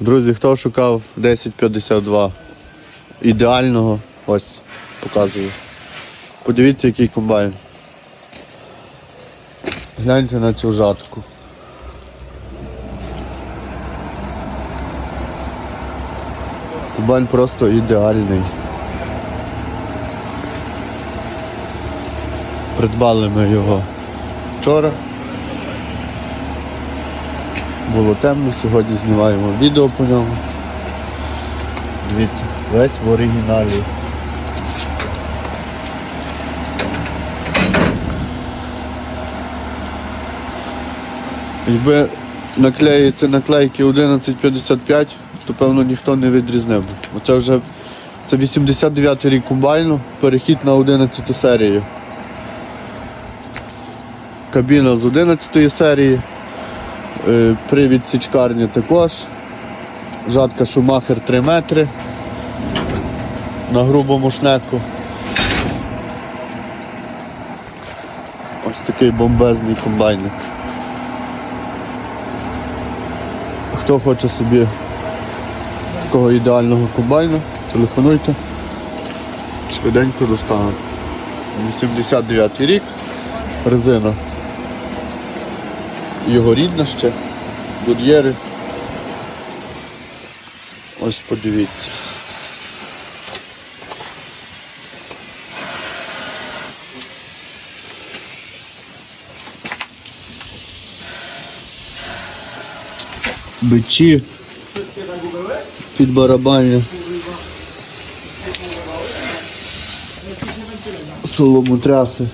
Друзі, хто шукав 1052 ідеального, ось показую. Подивіться, який комбайн. Гляньте на цю жатку. Комбайн просто ідеальний. Придбали ми його вчора. Було темно, сьогодні знімаємо відео по ньому. Дивіться, весь в оригіналі. Якби наклеїти наклейки 1155, то певно ніхто не відрізнив. би. Оце вже це 89 рік комбайну, перехід на 11 серію. Кабіна з 11 серії. Е, Привід січкарні також. Жатка Шумахер 3 метри. На грубому шнеку. Ось такий бомбезний комбайник. Хто хоче собі такого ідеального комбайну, телефонуйте. Швиденько достану. 89 рік. Резина його рідна ще, буд'єри. Ось подивіться. Бичі під барабання. Соломотряси.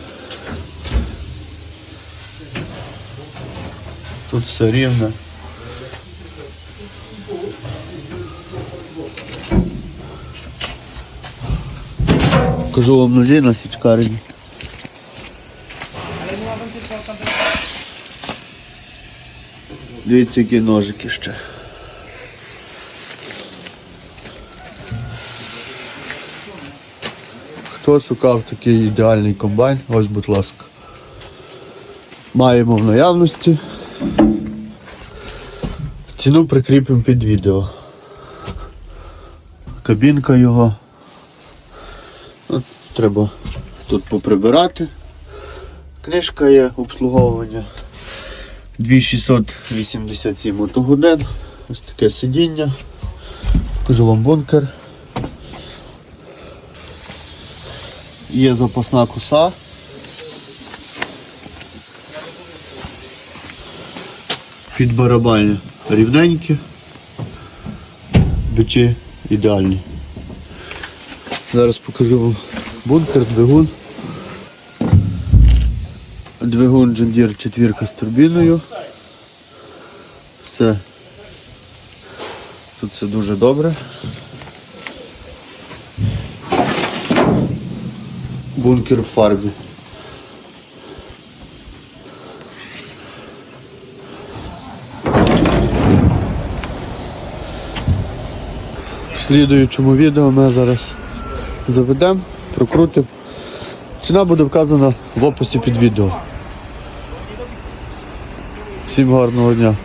Тут все рівно. Кажу вам ножі на січкарні. Дивіться, які ножики ще. Хто шукав такий ідеальний комбайн, ось будь ласка. Маємо в наявності. Ціну прикріпимо під відео. Кабінка його. От, треба тут поприбирати. Книжка є обслуговування. 2687 мотогодин. Ось таке сидіння. Покажу вам бункер. Є запасна коса. Під барабані рівненькі. Бичі ідеальні. Зараз покажу вам бункер, двигун. Двигун Deere четвірка з турбіною. Все. Тут все дуже добре. Бункер в фарбі. В слідуючому відео ми зараз заведемо, прокрутимо. Ціна буде вказана в описі під відео. Всім гарного дня.